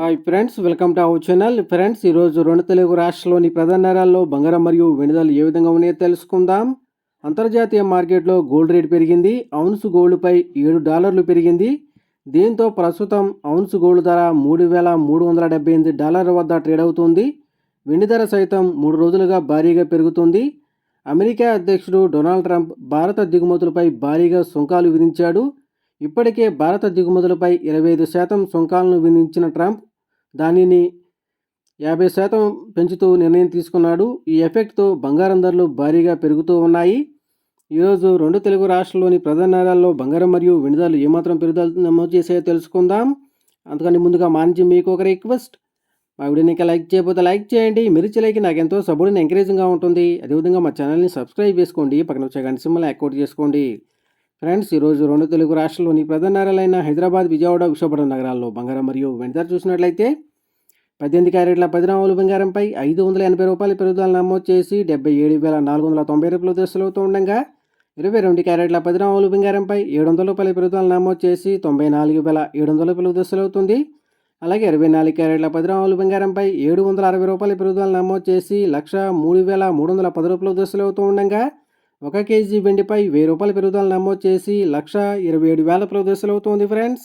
Hi friends welcome to our channel. Friends ఈరోజు రెండు తెలుగు రాష్ట్రాల్లోని ప్రధాన నగరాల్లో బంగారం మరియు వెనుదలు ఏ విధంగా ఉన్నాయో తెలుసుకుందాం. అంతర్జాతీయ మార్కెట్లో గోల్డ్ రేట్ పెరిగింది ఔన్స్ గోల్డ్పై ఏడు డాలర్లు పెరిగింది. దీంతో ప్రస్తుతం ఔన్స్ గోల్డ్ ధర మూడు వేల మూడు వందల డెబ్బై ఎనిమిది డాలర్ల వద్ద ట్రేడ్ అవుతుంది. వెండి ధర సైతం మూడు రోజులుగా భారీగా పెరుగుతుంది. అమెరికా అధ్యక్షుడు డొనాల్డ్ ట్రంప్ భారత దిగుమతులపై భారీగా సుంకాలు విధించాడు. ఇప్పటికే భారత దిగుమతులపై ఇరవై ఐదు శాతం సుంకాలను విధించిన ట్రంప్ దానిని యాభై శాతం పెంచుతూ నిర్ణయం తీసుకున్నాడు. ఈ ఎఫెక్ట్తో బంగారం ధరలు భారీగా పెరుగుతూ ఉన్నాయి. ఈరోజు రెండు తెలుగు రాష్ట్రాల్లోని ప్రధాన నగరాల్లో బంగారం మరియు వెండి ధరలు ఏమాత్రం పెరుగుదల నమోదు చేసాయో తెలుసుకుందాం. అందుకని ముందుగా మానించి మీకు ఒక రిక్వెస్ట్. మా వీడియోని ఇంకా లైక్ చేయకపోతే లైక్ చేయండి. మీరు లైక్ నాకు ఎంతో సపోర్ట్ని ఎంకరేజింగ్గా ఉంటుంది. అదేవిధంగా మా ఛానల్ని సబ్స్క్రైబ్ చేసుకోండి. పక్కన వచ్చే గంట సింహల్ని యాక్టివేట్ చేసుకోండి. ఫ్రెండ్స్ ఈరోజు రెండు తెలుగు రాష్ట్రాల్లోని ప్రధాన నగరాలైన హైదరాబాద్ విజయవాడ విశాఖపట్నం నగరాల్లో బంగారం మరియు వెండి చూసినట్లయితే పద్దెనిమిది క్యారెట్ల పది రాములు బంగారంపై ఐదు వందల ఎనభై రూపాయల పెరుగుదల నమోదు చేసి డెబ్బై ఏడు వేల నాలుగు వందల తొంభై రూపాయల దశలు అవుతూ ఉండగా ఇరవై రెండు క్యారెట్ల పది రాములు బంగారంపై ఏడు వందల రూపాయల పెరుగుదల నమోదు చేసి తొంభై నాలుగు వేల ఏడు వందల రూపాయలు దశలవుతుంది. అలాగే ఇరవై నాలుగు క్యారెట్ల పది రాములు బంగారంపై ఏడు వందల అరవై రూపాయల పెరుగుదల నమోదు చేసి లక్ష మూడు వేల మూడు వందల పది రూపాయలు దశలు అవుతూ ఉండగా ఒక కేజీ వెండిపై వెయ్యి రూపాయల పెరుగుదల నమోదు చేసి లక్ష ఇరవై ఏడు వేల ప్రదర్శనవుతోంది ఫ్రెండ్స్.